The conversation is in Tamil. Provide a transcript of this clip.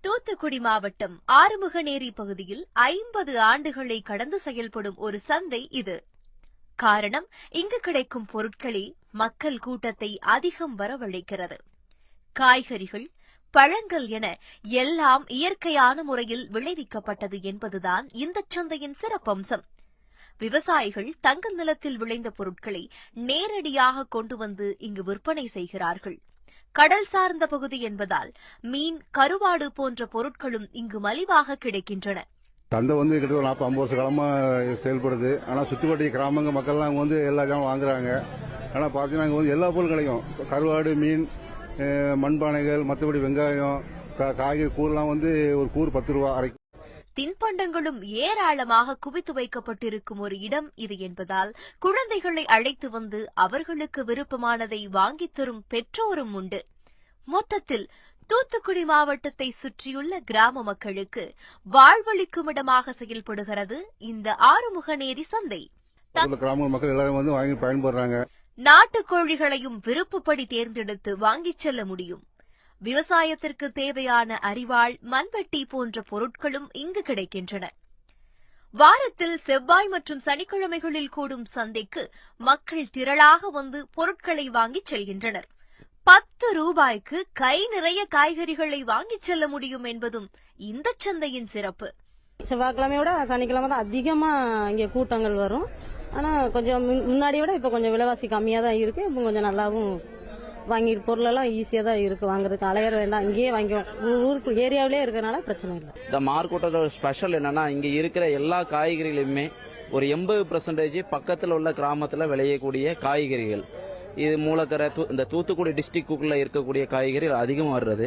தூத்துக்குடி மாவட்டம் ஆறுமுகநேரி பகுதியில் ஐம்பது ஆண்டுகளை கடந்து செயல்படும் ஒரு சந்தை இது. காரணம் இங்கு கிடைக்கும் பொருட்களே மக்கள் கூட்டத்தை அதிகம் வரவழைக்கிறது. காய்கறிகள் பழங்கள் என எல்லாம் இயற்கையான முறையில் விளைவிக்கப்பட்டது என்பதுதான் இந்த சந்தையின் சிறப்பம்சம். விவசாயிகள் தங்கள் நிலத்தில் விளைந்த பொருட்களை நேரடியாக கொண்டு வந்து இங்கு விற்பனை செய்கிறார்கள். கடல் சார்ந்த பகுதி என்பதால் மீன் கருவாடு போன்ற பொருட்களும் இங்கு மலிவாக கிடைக்கின்றன. சந்தை வந்து கிட்டத்தட்ட நாற்பது ஐம்பது வருஷ காலமாக செயல்படுது. ஆனால் சுற்றுவட்டார கிராமங்க மக்கள்லாம் அங்கே வந்து எல்லா ஜாமும் வாங்குறாங்க. ஆனால் பார்த்தீங்கன்னா அங்கே வந்து எல்லா பொருளும் கிடைக்கும் கருவாடு மீன் மண்பானைகள் மற்றபடி வெங்காயம் காய்கறி கூறுலாம் வந்து ஒரு கூறு பத்து ரூபா அரைக்கும் தின்பண்டங்களும் ஏராளமாக குவித்து வைக்கப்பட்டிருக்கும் ஒரு இடம் இது என்பதால் குழந்தைகளை அழைத்து வந்து அவர்களுக்கு விருப்பமானதை வாங்கித் தரும் பெற்றோரும் உண்டு. மொத்தத்தில் தூத்துக்குடி மாவட்டத்தை சுற்றியுள்ள கிராம மக்களுக்கு வாழ்வளிக்கும் இடமாக செயல்படுகிறது இந்த ஆறுமுகநேரி சந்தை. கிராம மக்கள் எல்லாரும் வந்து வாங்கி பயன்படுறாங்க. நாட்டுக் கோழிகளையும் விருப்பப்படி தேர்ந்தெடுத்து வாங்கிச் செல்ல முடியும். விவசாயத்திற்கு தேவையான அரிவாள் மண்வெட்டி போன்ற பொருட்களும் இங்கு கிடைக்கின்றன. வாரத்தில் செவ்வாய் மற்றும் சனிக்கிழமைகளில் கூடும் சந்தைக்கு மக்கள் திரளாக வந்து பொருட்களை வாங்கிச் செல்கின்றனர். பத்து ரூபாய்க்கு கை நிறைய காய்கறிகளை வாங்கிச் செல்ல முடியும் என்பதும் இந்த சந்தையின் சிறப்பு. செவ்வாய்க்கிழமையோட சனிக்கிழமை தான் அதிகமா இங்க கூட்டங்கள் வரும். ஆனா கொஞ்சம் முன்னாடியோட விட இப்ப கொஞ்சம் விலைவாசி கம்மியா தான் இருக்கு. இப்போ கொஞ்சம் நல்லாவும் வாங்கி பொருளெல்லாம் ஈஸியா தான் இருக்கு. வாங்குறதுக்கு அலையற வேண்டாம். இங்கேயே வாங்கிக்கலாம் ஊருக்கு ஏரியாவிலே இருக்கிறனால பிரச்சனை இல்லை. இந்த மார்க்கெட்டோட ஸ்பெஷல் என்னன்னா இங்க இருக்கிற எல்லா காய்கறிகளுமே ஒரு எண்பது பர்சன்டேஜ் பக்கத்தில் உள்ள கிராமத்தில் விளையக்கூடிய காய்கறிகள். இது மூலக்கரை இந்த தூத்துக்குடி டிஸ்ட்ரிக்டுக்குள்ள இருக்கக்கூடிய காய்கறி அதிகம் வர்றது.